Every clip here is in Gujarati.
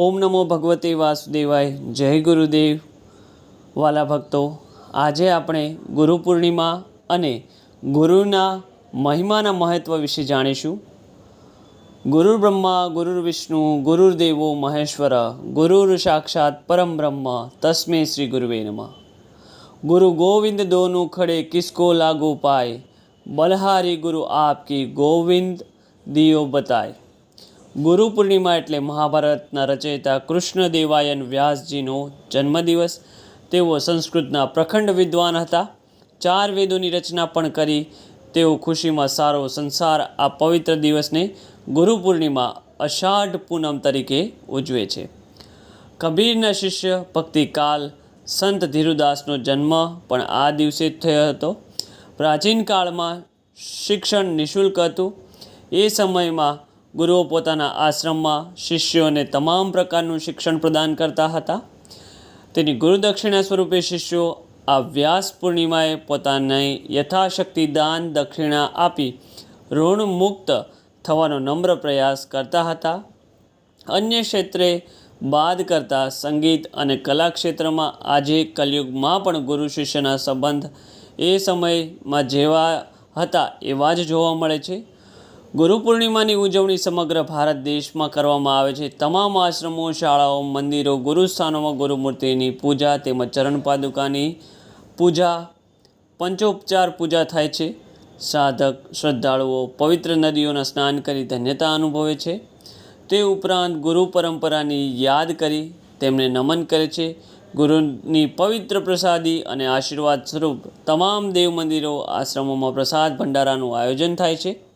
ઓમ નમો ભગવતે વાસુદેવાય, જય ગુરુદેવ. વાલા ભક્તો, આજે આપણે ગુરુ પૂર્ણિમા અને ગુરુના મહિમાના મહત્વ વિશે જાણીશું. ગુરુ બ્રહ્મા, ગુરુ વિષ્ણુ ગુરુર્દેવો મહેશ્વર ગુરુર સાક્ષાત પરમ બ્રહ્મ, તસ્મે શ્રી ગુરુવે નમઃ. ગુરુ ગોવિંદ દોનું ખડે કિસકો લાગુ પાય, બલહારી ગુરુ આપકી ગોવિંદ દિયો બતાય. ગુરુ પૂર્ણિમા એટલે મહાભારતના રચયિતા કૃષ્ણદેવાયન વ્યાસજીનો જન્મદિવસ. તેઓ સંસ્કૃતના પ્રખંડ વિદ્વાન હતા. ચાર વેદોની રચના પણ કરી. તેઓ ખુશીમાં સારો સંસાર આ પવિત્ર દિવસને ગુરુ પૂર્ણિમા અષાઢ પૂનમ તરીકે ઉજવે છે. કબીરના શિષ્ય ભક્તિકાલ સંત ધીરુદાસનો જન્મ પણ આ દિવસે જ થયો હતો. પ્રાચીન કાળમાં શિક્ષણ નિઃશુલ્ક હતું. એ સમયમાં ગુરુઓ પોતાના આશ્રમમાં શિષ્યોને તમામ પ્રકારનું શિક્ષણ પ્રદાન કરતા હતા. તેની ગુરુદક્ષિણા સ્વરૂપે શિષ્યો આ વ્યાસ પૂર્ણિમાએ પોતાની યથાશક્તિ દાન દક્ષિણા આપી ઋણ મુક્ત થવાનો નમ્ર પ્રયાસ કરતા હતા. અન્ય ક્ષેત્રે બાદ કરતાં સંગીત અને કલા ક્ષેત્રમાં આજે કલયુગમાં પણ ગુરુ શિષ્યના સંબંધ એ સમયમાં જેવા હતા એવા જ જોવા મળે છે. ગુરુ પૂર્ણિમાની ઉજવણી સમગ્ર ભારત દેશમાં કરવામાં આવે છે. તમામ આશ્રમો, શાળાઓ, મંદિરો, ગુરુસ્થાનોમાં ગુરુમૂર્તિની પૂજા તેમજ ચરણ પાદુકાની પૂજા, પંચોપચાર પૂજા થાય છે. સાધક, શ્રદ્ધાળુઓ પવિત્ર નદીઓના સ્નાન કરી ધન્યતા અનુભવે છે. તે ઉપરાંત ગુરુ પરંપરાની યાદ કરી તેમને નમન કરે છે. ગુરુની પવિત્ર પ્રસાદી અને આશીર્વાદ સ્વરૂપ તમામ દેવ મંદિરો, આશ્રમોમાં પ્રસાદ ભંડારાનું આયોજન થાય છે.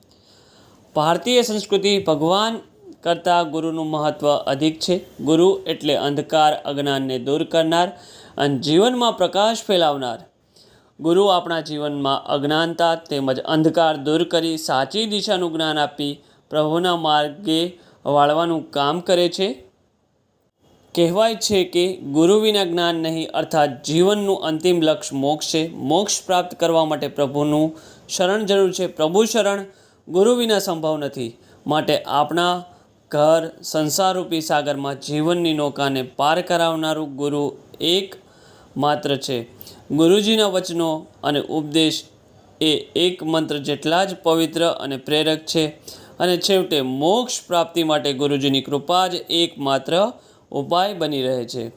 ભારતીય સંસ્કૃતિ ભગવાન કરતાં ગુરુનું મહત્ત્વ અધિક છે. ગુરુ એટલે અંધકાર, અજ્ઞાનને દૂર કરનાર અને જીવનમાં પ્રકાશ ફેલાવનાર. ગુરુ આપણા જીવનમાં અજ્ઞાનતા તેમજ અંધકાર દૂર કરી સાચી દિશાનું જ્ઞાન આપી પ્રભુના માર્ગે વાળવાનું કામ કરે છે. કહેવાય છે કે ગુરુ વિના જ્ઞાન નહીં, અર્થાત જીવનનું અંતિમ લક્ષ્ય મોક્ષ છે. મોક્ષ પ્રાપ્ત કરવા માટે પ્રભુનું શરણ જરૂર છે. પ્રભુ શરણ ગુરુ વિના સંભવ નથી. માટે આપણા ઘર સંસારરૂપી સાગરમાં જીવનની નૌકાને પાર કરાવનારું ગુરુ એક માત્ર છે. ગુરુજીના વચનો અને ઉપદેશ એ એક મંત્ર જેટલા જ પવિત્ર અને પ્રેરક છે. અને છેવટે મોક્ષ પ્રાપ્તિ માટે ગુરુજીની કૃપા જ એકમાત્ર ઉપાય બની રહે છે.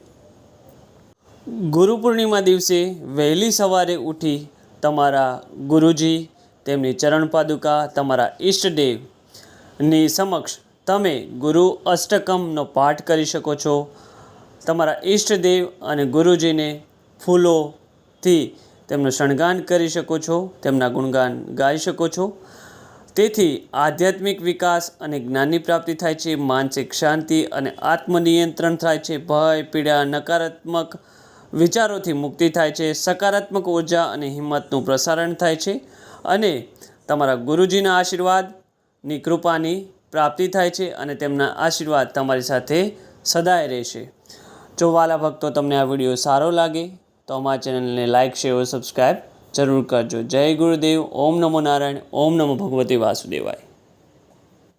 ગુરુ પૂર્ણિમા દિવસે વહેલી સવારે ઉઠી તમારા ગુરુજી તેમની ચરણ પાદુકા તમારા ઈષ્ટદેવની સમક્ષ તમે ગુરુ અષ્ટકમનો પાઠ કરી શકો છો. તમારા ઈષ્ટદેવ અને ગુરુજીને ફૂલોથી તેમનું શણગાન કરી શકો છો, તેમના ગુણગાન ગાઈ શકો છો. તેથી આધ્યાત્મિક વિકાસ અને જ્ઞાનની પ્રાપ્તિ થાય છે, માનસિક શાંતિ અને આત્મનિયંત્રણ થાય છે, ભય, પીડા, નકારાત્મક વિચારોથી મુક્તિ થાય છે, સકારાત્મક ઊર્જા અને હિંમતનું પ્રસારણ થાય છે. અને તમારા ગુરુજીના આશીર્વાદની કૃપાની પ્રાપ્તિ થાય છે અને તેમના આશીર્વાદ તમારી સાથે સદાય રહેશે. જો વાલા ભક્તો તમને આ વીડિયો સારો લાગે, તો અમારા ચેનલને લાઇક શેર સબસ્ક્રાઈબ જરૂર કરજો. જય ગુરુદેવ. ઓમ નમો નારાયણ. ઓમ નમો ભગવતી વાસુદેવાય.